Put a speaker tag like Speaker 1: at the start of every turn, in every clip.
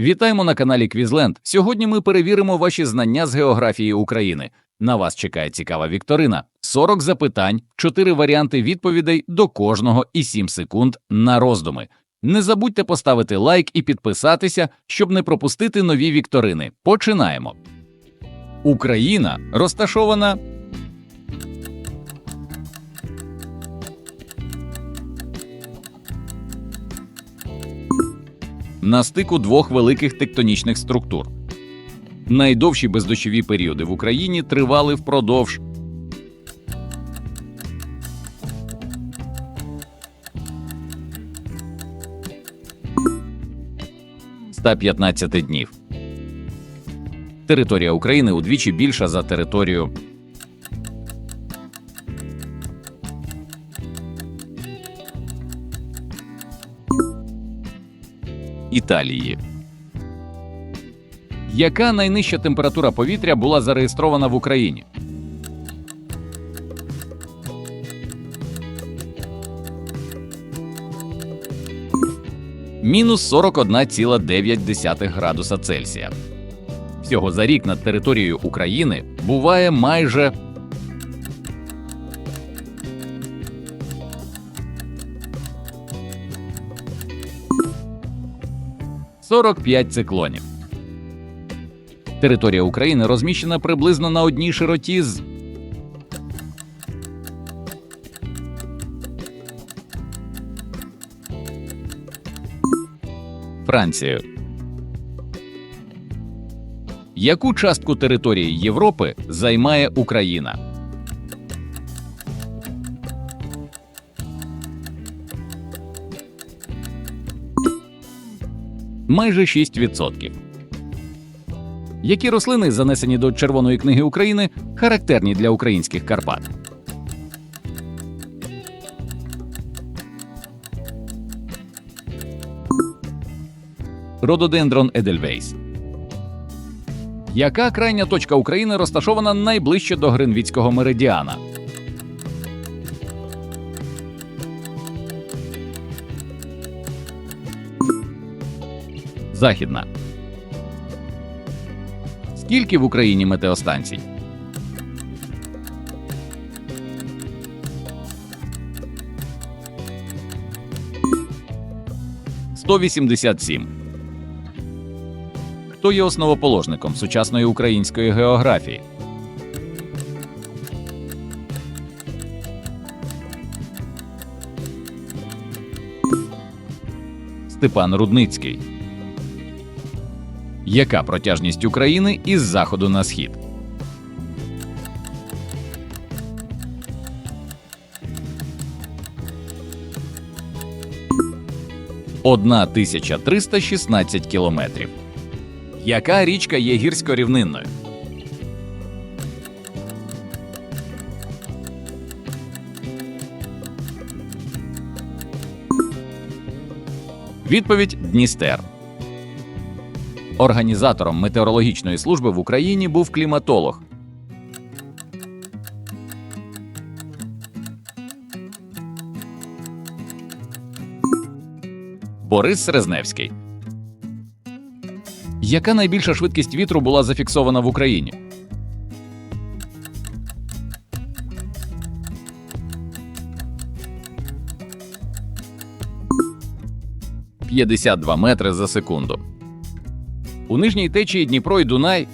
Speaker 1: Вітаємо на каналі Квізленд. Сьогодні ми перевіримо ваші знання з географії України. На вас чекає цікава вікторина. 40 запитань, 4 варіанти відповідей до кожного і 7 секунд на роздуми. Не забудьте поставити лайк і підписатися, щоб не пропустити нові вікторини. Починаємо. Україна розташована на стику двох великих тектонічних структур. Найдовші бездощові періоди в Україні тривали впродовж 115 днів. Територія України удвічі більша за територію Італії. Яка найнижча температура повітря була зареєстрована в Україні? Мінус 41,9 градуса Цельсія. Всього за рік над територією України буває майже Сорок п'ять циклонів. Територія України розміщена приблизно на одній широті з Францією. Яку частку території Європи займає Україна? Майже 6%. Які рослини, занесені до Червоної книги України, характерні для українських Карпат? Рододендрон Едельвейс. Яка крайня точка України розташована найближче до Гринвіцького меридіана? Західна. Скільки в Україні метеостанцій? Сто вісімдесят сім. Хто є основоположником сучасної української географії? Степан Рудницький. Яка протяжність України із заходу на схід? Одна тисяча триста шістнадцять кілометрів. Яка річка є гірсько-рівнинною? Відповідь Дністер. Організатором метеорологічної служби в Україні був кліматолог. Борис Серезневський. Яка найбільша швидкість вітру була зафіксована в Україні? П'ятдесят метри за секунду. У нижній течії Дніпро і Дунай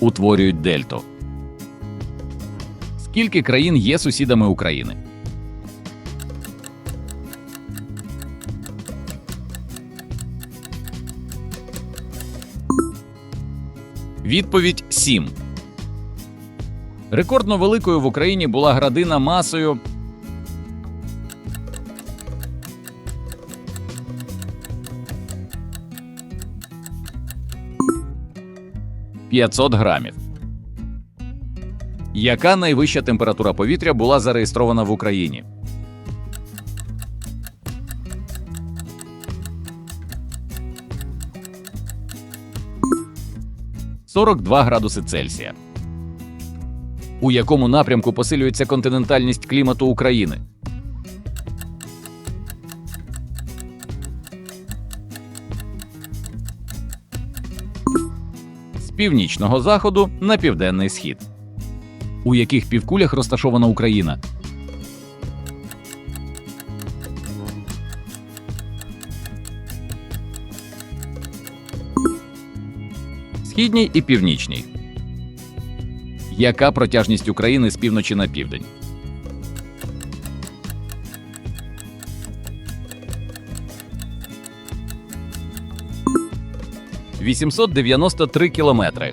Speaker 1: утворюють дельту. Скільки країн є сусідами України? Відповідь 7. Рекордно великою в Україні була градина масою «500 грамів. Яка найвища температура повітря була зареєстрована в Україні? Сорок два градуси Цельсія. У якому напрямку посилюється континентальність клімату України? З північного заходу на південний схід. У яких півкулях розташована Україна? Східній і північній. Яка протяжність України з півночі на південь? «893 кілометри.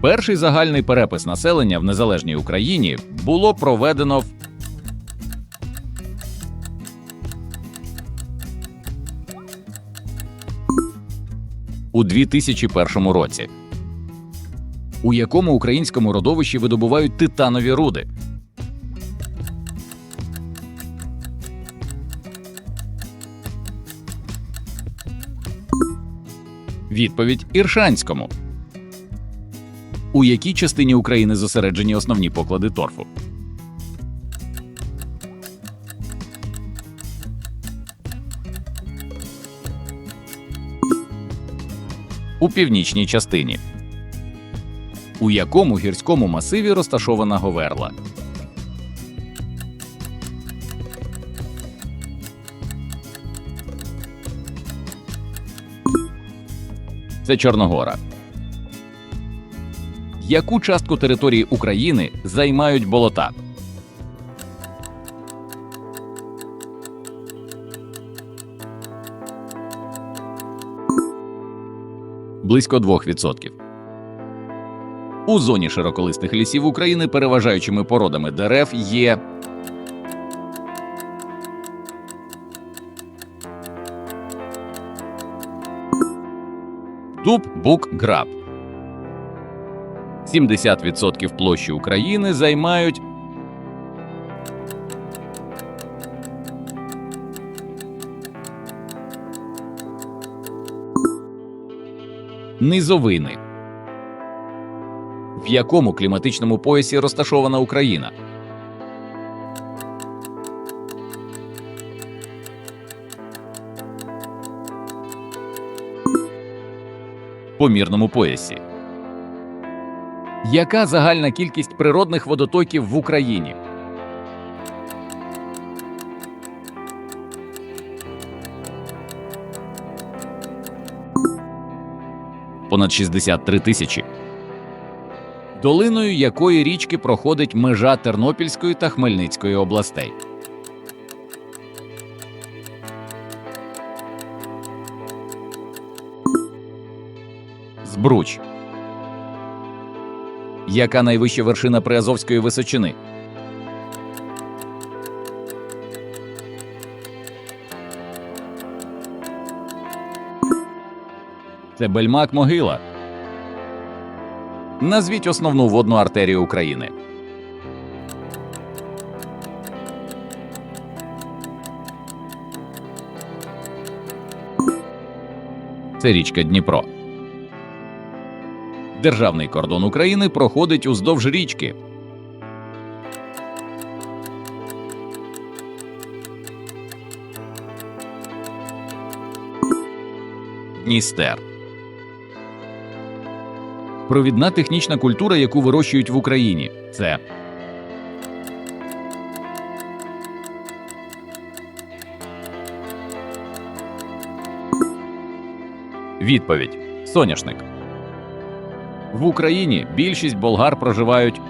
Speaker 1: Перший загальний перепис населення в незалежній Україні було проведено в у 2001 році. У якому українському родовищі видобувають титанові руди? Відповідь Іршанському. У якій частині України зосереджені основні поклади торфу? У північній частині. У якому гірському масиві розташована Говерла? Це Чорногора. Яку частку території України займають болота? Близько 2%. У зоні широколистих лісів України переважаючими породами дерев є дуб, бук, граб. 70% площі України займають низовини. Якому кліматичному поясі розташована Україна? Помірному поясі. Яка загальна кількість природних водотоків в Україні? Понад 63 тисячі. Долиною якої річки проходить межа Тернопільської та Хмельницької областей. Збруч. Яка найвища вершина Приазовської височини? Це Бельмак Могила. Назвіть основну водну артерію України. Це річка Дніпро. Державний кордон України проходить уздовж річки. Дністер. Провідна технічна культура, яку вирощують в Україні. Це відповідь соняшник. В Україні більшість болгар проживають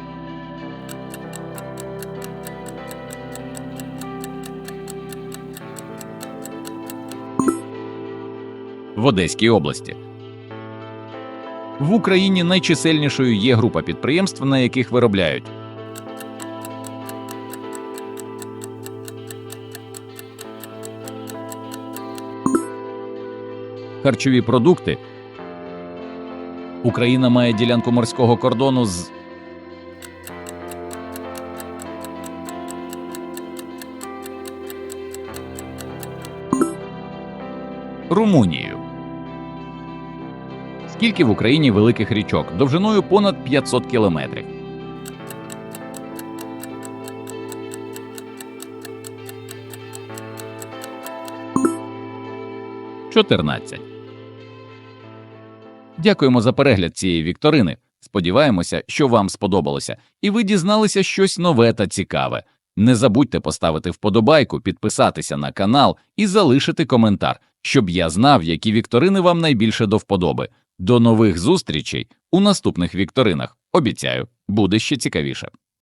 Speaker 1: в Одеській області. В Україні найчисельнішою є група підприємств, на яких виробляють харчові продукти. Україна має ділянку морського кордону з Румунією. Скільки в Україні великих річок довжиною понад 500 кілометрів. Чотирнадцять. Дякуємо за перегляд цієї вікторини. Сподіваємося, що вам сподобалося, і ви дізналися щось нове та цікаве. Не забудьте поставити вподобайку, підписатися на канал і залишити коментар, щоб я знав, які вікторини вам найбільше до вподоби. До нових зустрічей у наступних вікторинах. Обіцяю, буде ще цікавіше.